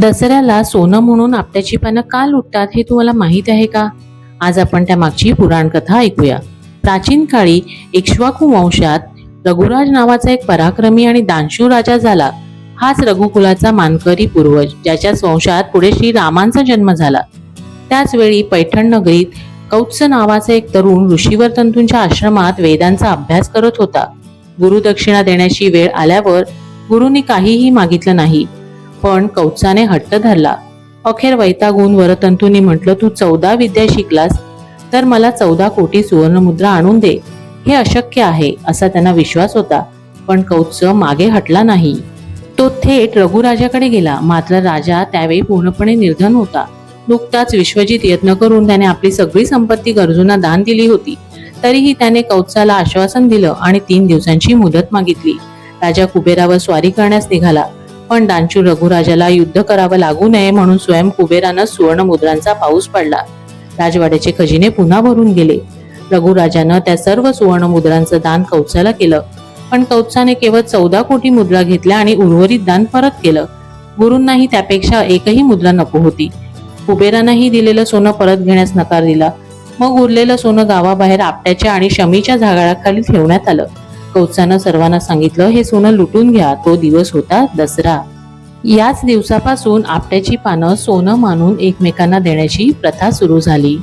दसऱ्याला सोनं म्हणून आपट्याची पानं का लुटतात हे तुम्हाला माहीत आहे का? आज आपण त्या मागची पुराण कथा ऐकूया. प्राचीन काळी इक्ष्वाकू वंशात रघुराज नावाचा एक पराक्रमी आणि दानशूर राजा झाला. हाच रघुकुलाचा मानकरी पूर्वज ज्याच्याच वंशात पुढे श्री रामांचा जन्म झाला. त्याच वेळी पैठण नगरीत कौत्स नावाचा एक तरुण ऋषीवर तंतूंच्या आश्रमात वेदांचा अभ्यास करत होता. गुरुदक्षिणा देण्याची वेळ आल्यावर गुरुनी काहीही मागितलं नाही. पण कौत्साने हट्ट धरला. अखेर वैतागून वरतंतूंनी म्हटलं तू चौदा विद्या शिकलास तर मला चौदा कोटी सुवर्णमुद्रा आणून दे. हे अशक्य आहे असा त्यांना विश्वास होता. पण कौच मागे हटला नाही. तो थेट रघुराजाकडे गेला. मात्र राजा त्यावेळी पूर्णपणे निर्धन होता. नुकताच विश्वजित यत्न करून त्याने आपली सगळी संपत्ती गरजूंना दान दिली होती. तरीही त्याने कौत्साला आश्वासन दिलं आणि तीन दिवसांची मुदत मागितली. राजा कुबेरावर स्वारी करण्यास निघाला. पण दानशूर रघुराजाला युद्ध करावं लागू नये म्हणून स्वयं कुबेरानं सुवर्ण मुद्रांचा पाऊस पडला. राजवाड्याचे खजिने पुन्हा भरून गेले. रघुराजानं त्या सर्व सुवर्ण मुद्रांचं दान कौत्साला केलं. पण कौत्साने केवळ चौदा कोटी मुद्रा घेतल्या आणि उर्वरित दान परत केलं. गुरूंनाही त्यापेक्षा एकही मुद्रा नको होती. कुबेरानंही दिलेलं सोनं परत घेण्यास नकार दिला. मग उरलेलं सोनं गावाबाहेर आपट्याच्या आणि शमीच्या झागाळाखाली ठेवण्यात आलं. कौत्सानं सर्वांना सांगितलं हे सोनं लुटून घ्या तो दिवस होता दसरा. याच दिवसापासून आपट्याची पानं सोनं मानून एकमेकांना देण्याची प्रथा सुरू झाली.